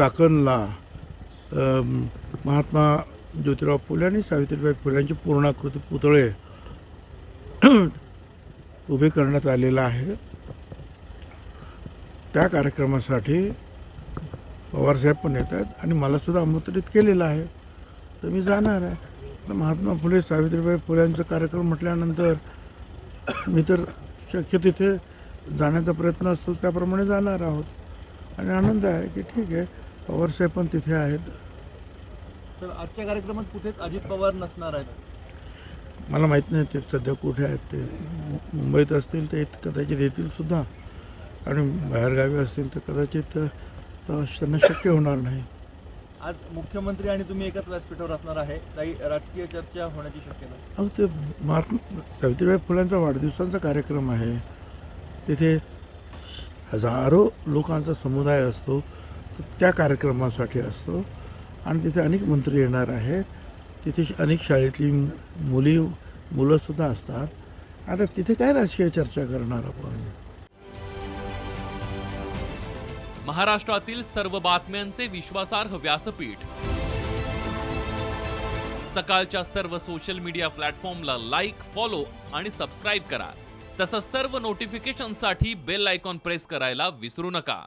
चाकणला महात्मा ज्योतिराव फुले आणि सावित्रीबाई फुल्यांचे पूर्णाकृती पुतळे उभे करण्यात आलेला आहे. त्या कार्यक्रमासाठी पवारसाहेब पण येत आहेत आणि मलासुद्धा आमंत्रित केलेलं आहे. तर मी जाणार आहे. तर महात्मा फुले सावित्रीबाई फुल्यांचा कार्यक्रम म्हटल्यानंतर मी तर शक्य तिथे जाण्याचा प्रयत्न असतो त्याप्रमाणे जाणार आहोत. आणि आनंद आहे की ठीक आहे. पवारसाहेब पण तिथे आहेत. तर आजच्या कार्यक्रमात कुठेच अजित पवार नसणार आहेत? मला माहीत नाही ते सध्या कुठे आहेत ते. मुंबईत असतील तर येत- कदाचित येतील सुद्धा. आणि बाहेरगावी असतील तर कदाचित अ, त्यांना शक्य होणार नाही. आज मुख्यमंत्री आणि तुम्ही एकाच व्यासपीठावर असणार आहे. काही राजकीय चर्चा होण्याची शक्यता आहे. अहो ते महात्मा सावित्रीबाई फुलांचा वाढदिवसांचा कार्यक्रम आहे. तिथे हजारो लोकांचा समुदाय असतो. त्या कार्यक्रमासाठी असतो. आणि तिथे अनेक मंत्री येणार आहेत. तिथे अनेक शाळेतली मुली मुलंसुद्धा असतात. आता तिथे काय राजकीय चर्चा करणार आपण? महाराष्ट्रातील सर्व बातम्यांचे विश्वासार्ह व्यासपीठ. सकाळच्या सर्व सोशल मीडिया प्लॅटफॉर्मला लाईक फॉलो आणि सबस्क्राईब करा. तसंच सर्व नोटिफिकेशनसाठी बेल आयकॉन प्रेस करायला विसरू नका.